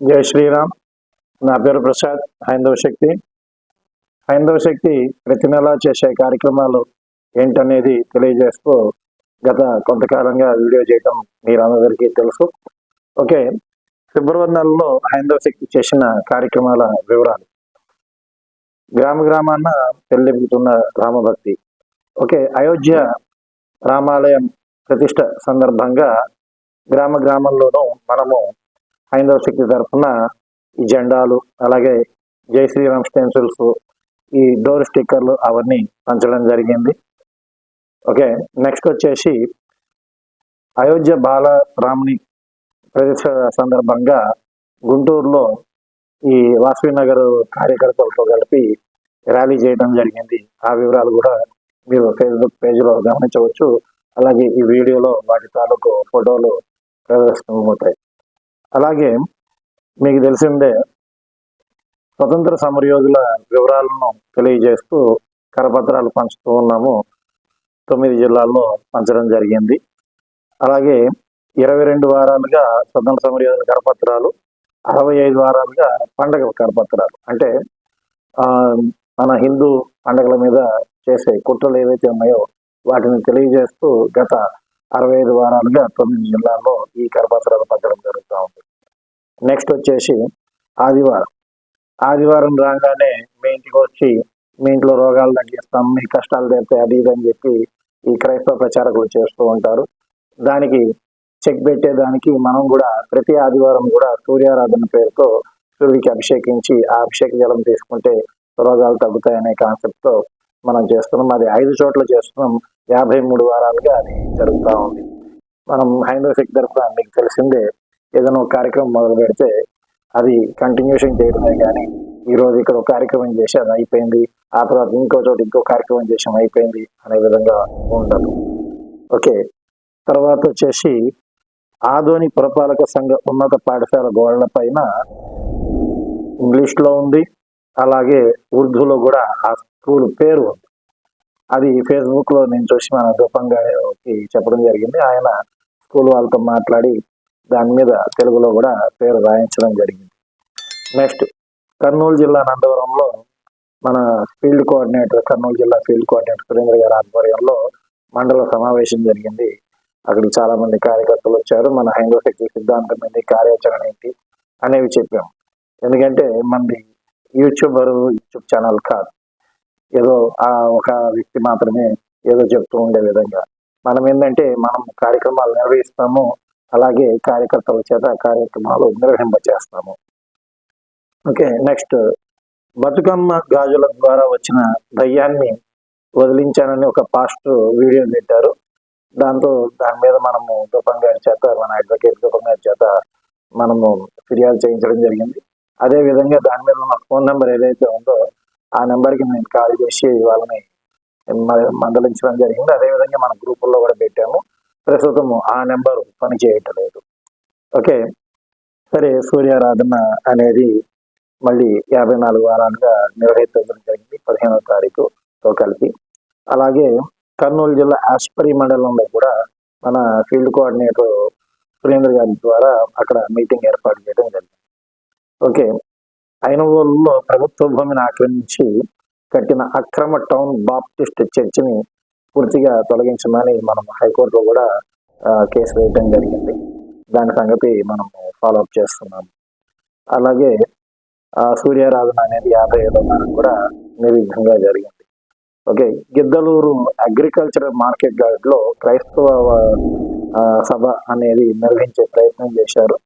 జై శ్రీరామ్. నా పేరు ప్రసాద్ హైందవ శక్తి. హైందవ శక్తి ప్రతి నెలా చేసే కార్యక్రమాలు ఏంటనేది తెలియజేస్తూ గత కొంతకాలంగా వీడియో చేయటం మీరందరికీ తెలుసు. ఓకే ఫిబ్రవరి నెలలో హైందవ శక్తి చేసిన కార్యక్రమాల వివరాలు. గ్రామ గ్రామాన పెళ్ళిపుతున్న రామభక్తి ఓకే అయోధ్య రామాలయం ప్రతిష్ట సందర్భంగా గ్రామ గ్రామంలోనూ మనము హైందవ శక్తి తరఫున ఈ జెండాలు అలాగే జై శ్రీరామ్ స్టెన్సిల్స్ ఈ డోర్ స్టిక్కర్లు అవన్నీ పంచడం జరిగింది. ఓకే నెక్స్ట్ వచ్చేసి అయోధ్య బాలరాముని ప్రతిష్ట సందర్భంగా గుంటూరులో ఈ వాసవి నగర్ కార్యకర్తలతో కలిపి ర్యాలీ చేయడం జరిగింది. ఆ వివరాలు కూడా మీరు ఫేస్బుక్ పేజీలో గమనించవచ్చు. అలాగే ఈ వీడియోలో వాటి తాలూకు ఫోటోలు ప్రదర్శనమవుతాయి అలాగే మీకు తెలిసిందే స్వతంత్ర సమరయోధుల వివరాలను తెలియజేస్తూ కరపత్రాలు పంచుతూ ఉన్నాము. తొమ్మిది జిల్లాల్లో పంచడం జరిగింది. అలాగే ఇరవై రెండు వారాలుగా స్వతంత్ర సమరయోధుల కరపత్రాలు అరవై ఐదు వారాలుగా పండగ కరపత్రాలు. అంటే మన హిందూ పండగల మీద చేసే కుట్రలు ఏవైతే ఉన్నాయో వాటిని తెలియజేస్తూ గత అరవై ఐదు వారాలుగా తొమ్మిది జిల్లాల్లో ఈ కరపత్రాలు పంచడం జరుగుతూ ఉంది. నెక్స్ట్ వచ్చేసి ఆదివారం. ఆదివారం రాగానే మీ ఇంటికి వచ్చి మీ ఇంట్లో రోగాలు తగ్గిస్తాం మీ కష్టాలు తీరుతాయి అది ఇది అని చెప్పి ఈ క్రైస్తవ ప్రచారకులు చేస్తూ ఉంటారు. దానికి చెక్ పెట్టేదానికి మనం కూడా ప్రతి ఆదివారం కూడా సూర్యారాధన పేరుతో సూర్యుడికి అభిషేకించి ఆ అభిషేక జలం తీసుకుంటే రోగాలు తగ్గుతాయనే కాన్సెప్ట్తో మనం చేస్తున్నాం. అది ఐదు చోట్ల చేస్తున్నాం. యాభై మూడు వారాలుగా అది జరుగుతూ ఉంది. మనం హైందవ శక్తి తరఫున మీకు తెలిసిందే ఏదైనా ఒక కార్యక్రమం మొదలు పెడితే అది కంటిన్యూషన్ చేయడమే కానీ ఈరోజు ఇక్కడ ఒక కార్యక్రమం చేసాం అది అయిపోయింది. ఆ తర్వాత ఇంకో చోట ఇంకో కార్యక్రమం చేసాం అయిపోయింది అనే విధంగా ఉండదు ఓకే. తర్వాత వచ్చేసి ఆధోని పురపాలక సంఘ ఉన్నత పాఠశాల గోడల పైన ఇంగ్లీష్లో ఉంది. అలాగే ఉర్దూలో కూడా ఆ స్కూల్ పేరు ఉంది అది ఫేస్బుక్లో నేను చూసి మన దూపంగాకి చెప్పడం జరిగింది. ఆయన స్కూల్ వాళ్ళతో మాట్లాడి దాని మీద తెలుగులో కూడా పేరు రాయించడం జరిగింది. నెక్స్ట్ కర్నూలు జిల్లా నందవరంలో మన ఫీల్డ్ కోఆర్డినేటర్ కర్నూలు జిల్లా ఫీల్డ్ కోఆర్డినేటర్ సురేంద్ర గారి ఆధ్వర్యంలో మండల సమావేశం జరిగింది. అక్కడికి చాలా మంది కార్యకర్తలు వచ్చారు. మన హైందవ శక్తి సిద్ధాంతం ఏంటి కార్యాచరణ ఏంటి అనేవి చెప్పాం ఎందుకంటే మనది యూట్యూబర్ యూట్యూబ్ ఛానల్ కాదు. ఏదో ఆ ఒక వ్యక్తి మాత్రమే ఏదో చెప్తూ ఉండే విధంగా. మనం ఏంటంటే మనం కార్యక్రమాలు నిర్వహిస్తాము అలాగే కార్యకర్తల చేత కార్యక్రమాలు నిర్వహింప చేస్తాము ఓకే నెక్స్ట్. బతుకమ్మ గాజుల ద్వారా వచ్చిన దయ్యాన్ని వదిలించానని ఒక పాస్ట్ వీడియో పెట్టారు. దాంతో దాని మీద మనము దూపం గారి చేత మన అడ్వకేట్ దూపం గారి చేత మనము ఫిర్యాదు చేయించడం జరిగింది. అదే విధంగా దాని మీద ఉన్న ఫోన్ నెంబర్ ఏదైతే ఉందో ఆ నెంబర్కి నేను కాల్ చేసి వాళ్ళని మందలించడం జరిగింది. అదే విధంగా మన గ్రూపుల్లో కూడా పెట్టాము. ప్రస్తుతం ఆ నెంబర్ పని లేదు ఓకే. సరే సూర్యారాధన అనేది మళ్ళీ యాభై నాలుగు వారాలుగా నిర్వహించడం జరిగింది. పదిహేనవ తారీఖుతో కలిపి. అలాగే కర్నూలు జిల్లా ఆస్పరి మండలంలో కూడా మన ఫీల్డ్ కోఆర్డినేటర్ సురేంద్ర గారి ద్వారా అక్కడ మీటింగ్ ఏర్పాటు చేయడం జరిగింది. ఓకే. ఐనవోలులో ప్రభుత్వ భూమిని ఆక్రమించి కట్టిన అక్రమ టౌన్ బాప్టిస్ట్ చర్చిని పూర్తిగా తొలగించమని మనం హైకోర్టులో కూడా కేసు వేయడం జరిగింది. దాని సంగతి మనం ఫాలో అప్ చేస్తున్నాం. అలాగే సూర్యారాధన అనేది యాభై ఐదో కూడా నిర్విఘ్నంగా జరిగింది. ఓకే. గిద్దలూరు అగ్రికల్చర్ మార్కెట్ గార్డ్లో క్రైస్తవ సభ అనేది నిర్వహించే ప్రయత్నం చేశారు.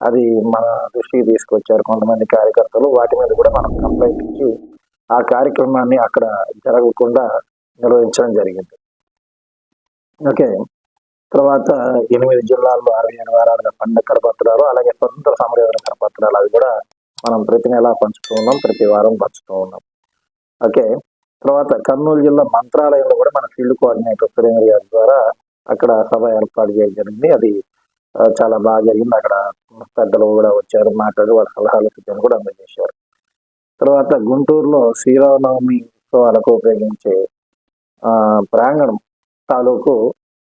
అది మన దృష్టికి తీసుకొచ్చారు కొంతమంది కార్యకర్తలు. వాటి మీద కూడా మనం కంప్లైంట్ ఇచ్చి ఆ కార్యక్రమాన్ని అక్కడ జరగకుండా నిర్వహించడం జరిగింది. ఓకే. తర్వాత ఎనిమిది జిల్లాల్లో అరవై ఏడు వారాలుగా పండగ కరపత్రాలు అలాగే స్వతంత్ర సమరయోధన కరపత్రాలు అవి కూడా మనం ప్రతి నెలా పంచుతూ ఉన్నాం ప్రతి వారం పంచుతూ ఉన్నాం. ఓకే. తర్వాత కర్నూలు జిల్లా మంత్రాలయంలో కూడా మన ఫీల్డ్ కోఆర్డినేటర్ సురేంద్ర గారి ద్వారా అక్కడ సభ ఏర్పాటు చేయడం జరిగింది. అది చాలా బాగా జరిగింది. అక్కడ పెద్దలు కూడా వచ్చారు మాట్లాడి వాళ్ళ సలహాలు సూచనలు కూడా అందజేశారు. తర్వాత గుంటూరులో శ్రీరామనవమి ఉత్సవాలకు ఉపయోగించే ప్రాంగణం తాలూకు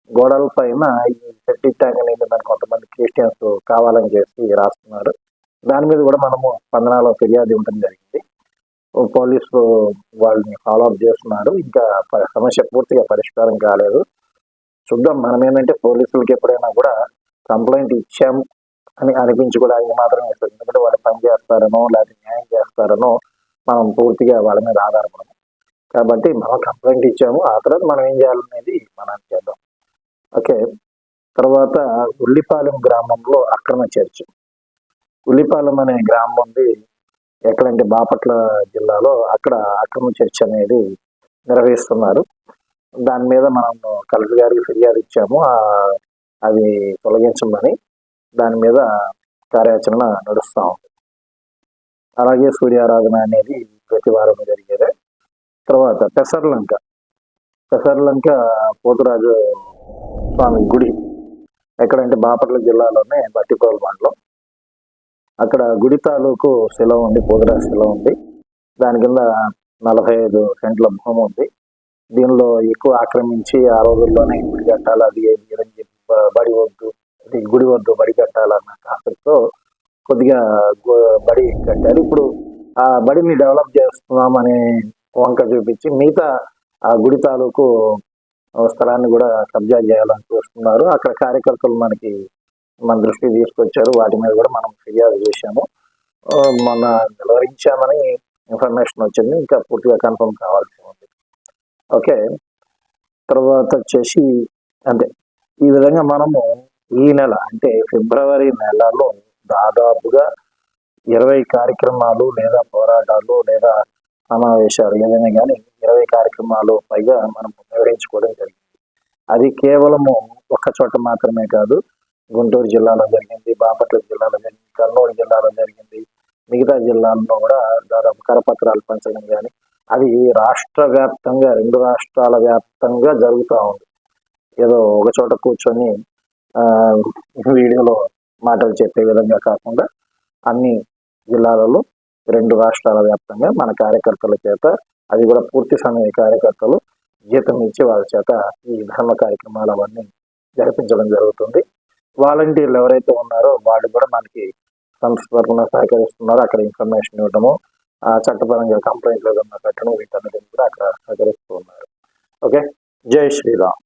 గోడల పైన ఈ సెప్టిక్ ట్యాంక్ అనేది దాన్ని కొంతమంది క్రిస్టియన్స్ కావాలని చేసి రాస్తున్నారు. దాని మీద కూడా మనము స్పందనలో ఫిర్యాదు ఇవ్వడం జరిగింది. పోలీసు పోలీసులు వాళ్ళని ఫాలో అప్ చేస్తున్నారు. ఇంకా సమస్య పూర్తిగా పరిష్కారం కాలేదు. చూద్దాం. మనం ఏంటంటే పోలీసులకి ఎప్పుడైనా కూడా కంప్లైంట్ ఇచ్చాం అని అనిపించి కూడా అవి మాత్రం ఇస్తుంది ఎందుకంటే వాళ్ళు పని చేస్తారనో లేకపోతే న్యాయం చేస్తారనో మనం పూర్తిగా వాళ్ళ మీద ఆధారపడము. కాబట్టి మనం కంప్లైంట్ ఇచ్చాము. ఆ తర్వాత మనం ఏం చేయాలనేది మనం చేద్దాం. ఓకే. తర్వాత ఉల్లిపాలెం గ్రామంలో అక్రమ చర్చ్. ఉల్లిపాలెం అనే గ్రామం ఉంది. ఎక్కడంటే బాపట్ల జిల్లాలో అక్కడ అక్రమ చర్చ్ అనేది నిర్వహిస్తున్నారు. దాని మీద మనం కలెక్టర్ గారికి ఫిర్యాదు ఇచ్చాము. ఆ, అది తొలగించమని దాని మీద కార్యాచరణ నడుస్తూ ఉంది. అలాగే సూర్యారాధన అనేది ప్రతి వారం జరిగేదే. తర్వాత పెసర్లంక. పెసర్లంక పోతురాజు స్వామి గుడి ఎక్కడంటే బాపట్ల జిల్లాలోనే బట్టిపోల మండలం. అక్కడ గుడి తాలూకు శిల ఉంది పోతురాజు శిల ఉంది. దాని కింద నలభై ఐదు సెంట్ల భూమి ఉంది. దీనిలో ఎక్కువ ఆక్రమించి ఆ రోజుల్లోనే గుడి కట్టాలి అది ఏది అని చెప్పి బడి వద్దు గుడి వద్దు బడి కట్టాలన్న ఆసక్తితో కొద్దిగా బడి కట్టారు. ఇప్పుడు ఆ బడిని డెవలప్ చేస్తున్నామనే వంక చూపించి మిగతా ఆ గుడి తాలూకు స్థలాన్ని కూడా కబ్జా చేయాలని చూస్తున్నారు. అక్కడ కార్యకర్తలు మనకి మన దృష్టి తీసుకొచ్చారు. వాటి మీద కూడా మనం ఫిర్యాదు చేశాము. మొన్న నిలువరించామని ఇన్ఫర్మేషన్ వచ్చింది. ఇంకా పూర్తిగా కన్ఫర్మ్ కావాల్సి ఉంది. ఓకే. తర్వాత వచ్చేసి అంతే ఈ విధంగా మనము ఈ నెల అంటే ఫిబ్రవరి నెలలో దాదాపుగా ఇరవై కార్యక్రమాలు లేదా పోరాటాలు లేదా సమావేశాలు ఏదైనా కానీ ఇరవై కార్యక్రమాలు పైగా మనం నిర్వహించుకోవడం జరిగింది. అది కేవలము ఒక్క చోట మాత్రమే కాదు గుంటూరు జిల్లాలో జరిగింది బాపట్ల జిల్లాలో జరిగింది కర్నూలు జిల్లాలో జరిగింది మిగతా జిల్లాల్లో కూడా దాదాపు కరపత్రాలు పంచడం కానీ అది రాష్ట్ర వ్యాప్తంగా రెండు రాష్ట్రాల వ్యాప్తంగా జరుగుతూ ఉంది. ఏదో ఒక చోట కూర్చొని వీడియోలో మాటలు చెప్పే విధంగా కాకుండా అన్ని జిల్లాలలో రెండు రాష్ట్రాల వ్యాప్తంగా మన కార్యకర్తల చేత అది కూడా పూర్తి సమయ కార్యకర్తలు జీతం ఇచ్చి వాళ్ళ చేత ఈ ధర్మ కార్యక్రమాలు అవన్నీ జరిపించడం జరుగుతుంది. వాలంటీర్లు ఎవరైతే ఉన్నారో వాళ్ళు కూడా మనకి సంస్థ సహకరిస్తున్నారో. అక్కడ ఇన్ఫర్మేషన్ ఇవ్వడము ఆ చట్టపరంగా కంప్లైంట్లు ఏదన్నా కట్టడం వీటన్నిటిని కూడా అక్కడ సహకరిస్తూ ఉన్నారు. ఓకే? జై శ్రీరామ్.